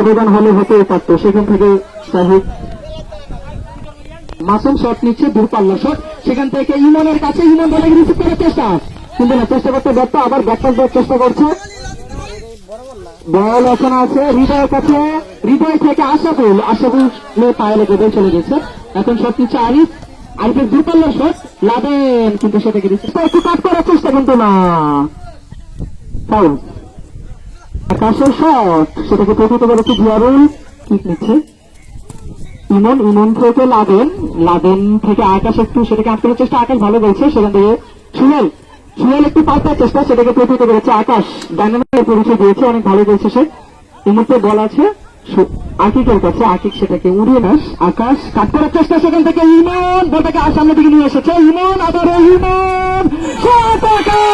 অবদান হলে হতে পারতো। সেখান থেকে সাহেব মাসুম শট নিচ্ছে, দূরপাল্লা শট। সেখান থেকে ইমনের কাছে ইমন বলে রিসিভ করার চেষ্টা। কিন্তু না, চেষ্টা করতে ব্যর্থ, আবার ব্যাকপাস দেওয়ার চেষ্টা করছে। বল এখন আছে, হৃদয়ের কাছে, হৃদয় থেকে আশাফুল আশাফুল পায়ে লেগে বল চলে গেছে। এখন শট নিচ্ছে আরিফ। আরিফের দূরপাল্লা শট, লাদেন, কিন্তু সেটাকে রিসিভ একটু কাট করার চেষ্টা, কিন্তু না। ফাউল আকাশের শট সেটাকে প্রকৃত কিক নিচ্ছে ইমন ইমন থেকে লাদেন লাদেন থেকে আকাশ একটু সেটাকে আটকানোর চেষ্টা, আকাশ ভালো বলছে, সেখান থেকে একটু চেষ্টা, সেটাকে প্রকৃত করেছে আকাশ। পরিচয় দিয়েছে, অনেক ভালো বলছে সে। মুহূর্তে বল আছে আকিকের কাছে আকিক সেটাকে উড়িয়ে নাস, আকাশ কাট করার চেষ্টা, সেখান থেকে ইমন, বলটাকে সামনের দিকে নিয়ে এসেছে। ইমন আবারও ইমন শট আকাশ!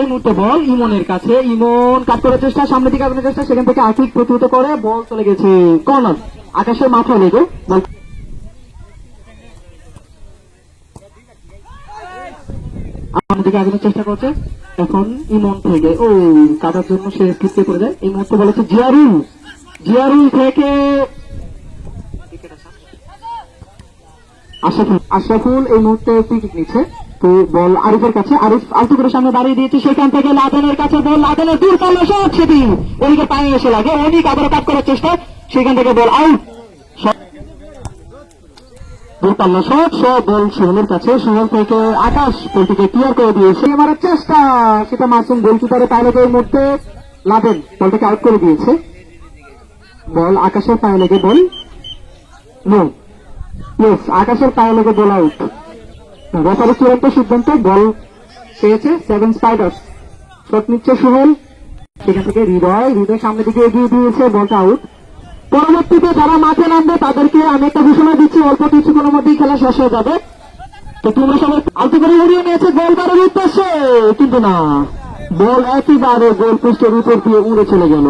এই মুহূর্তে বল ইমনের কাছে। ইমন কাট করার চেষ্টা, সামনের দিকে আগানোর চেষ্টা, সেখান থেকে আকিক প্রতিহত করে বল চলে গেছে। কর্নার, আকাশের মাথায় লেগে। বল করছে। এখন থেকে ও জন্য সে এই মুহূর্তে বলেছে থেকে আশরাফুল আশরাফুল এই মুহূর্তে নিচ্ছে। বল আরিফের কাছে। আরিফ আলতু করে সামনে দাঁড়িয়ে দিয়েছে। সেখান থেকে লাদেনের কাছে বল। লাদেনের দূর পাল্লা শট সেটি ওদিকে পায়ে এসে লাগে। অনেক আবার কাট করার চেষ্টা। সেখান থেকে বল আউট লাদেন বলটাকে করে দিয়েছে। বল আকাশের পায়ে লেগে বল। আকাশের পায়ে লেগে বল আউট রেফারি চূড়ান্ত সিদ্ধান্ত, বল পেয়েছে সেভেন স্পাইডার্স শট নিচ্ছে সুহেল। সেখান থেকে হৃদয় হৃদয় সামনের দিকে এগিয়ে দিয়েছে বলটা আউট পরবর্তীতে যারা মাঠে নামবে, তাদেরকে আমি একটা ঘোষণা দিচ্ছি, অল্প কিছু কিছুক্ষণের মধ্যেই খেলা শেষ হয়ে যাবে। তো তোমরা সবাই আলতো করে উড়িয়ে নিয়েছে গোল করার উদ্দেশ্যে। কিন্তু না বল একইবারে গোল পোস্টের উপর দিয়ে উড়ে চলে গেল।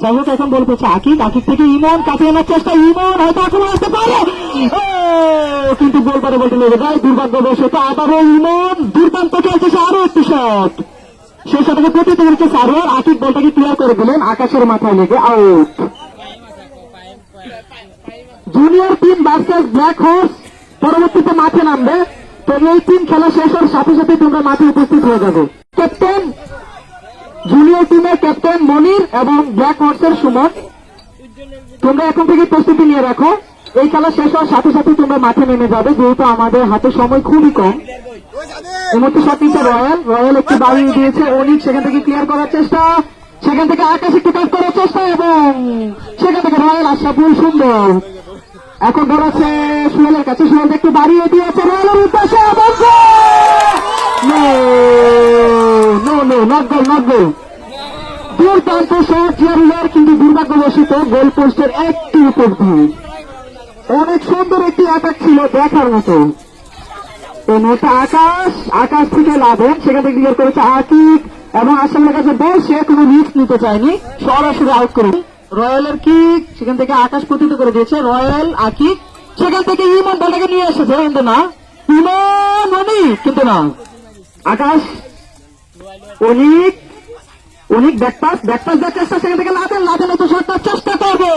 যাই হোক এখন বল পেয়েছে আকিক আকিক থেকে ইমন কাটিয়ে আনার চেষ্টা, ইমন হয়তো আক্রমণ আসতে পারে। কিন্তু গোল পারে বলতে লেগে যায় দুর্ভাগ্যবশত আবারও ইমন, দুর্দান্ত খেলছে আরও একটি শট সেই শটকে প্রতিত করেছে সারোয়ার আকিক বলটাকে ক্লিয়ার করে দিলেন, আকাশের মাথায় লেগে out junior team versus black horse পরবর্তীতে মাঠে নামবে। তো এই টিম খেলা শেষ হওয়ার সাথে সাথে তোমরা মাঠে উপস্থিত হয়ে যাবে। ক্যাপ্টেন জুনিয়র টিমের ক্যাপ্টেন মনির এবং ব্ল্যাক হর্সের সুমন। তোমরা এখন থেকে প্রস্তুতি নিয়ে রাখো। এই খেলা শেষ হওয়ার সাথে সাথে তোমরা মাঠে নেমে যাবে, যেহেতু আমাদের হাতে সময় খুবই কম। মুহূর্তে শট নিচ্ছে রয়্যাল। রয়্যাল একটু বাড়িয়ে দিয়েছে অনিক, সেখান থেকে ক্লিয়ার করার চেষ্টা। সেখান থেকে আকাশ একটু কাজ করার চেষ্টা এবং সেখান থেকে রয়্যাল আশরাফুল সুন্দর। এখন ধরেছে সুহেলের কাছে। সুহেল একটু বাড়িয়ে দিয়েছে রয়্যালের উদ্দেশ্যে এবং no no no not goal দুর্দান্ত শট জিয়ারুলের কিন্তু দুর্ভাগ্যবশত গোল পোস্টের একটি উপর দিয়ে অনেক সুন্দর একটি অ্যাটাক ছিল দেখার মতো। আকাশ আকাশ থেকে লাভেন সেখান থেকে ক্লিয়ার করেছে এবং আসামের কাছে কোনো রিস্ক নিতে চায়নি। সরাসরি আউট করে। কিক সেখান থেকে আকাশ প্রতিত করে দিয়েছে রয়্যাল আকিক সেখান থেকে ইমন বলটাকে নিয়ে এসেছে, কিন্তু না। ইমন কিন্তু না। আকাশ অনিক অনেক ব্যাকপাস ব্যাকপাস যাচ্ছে সেখান থেকে লাদেন লাদেন তো শটটা চেষ্টা করবে।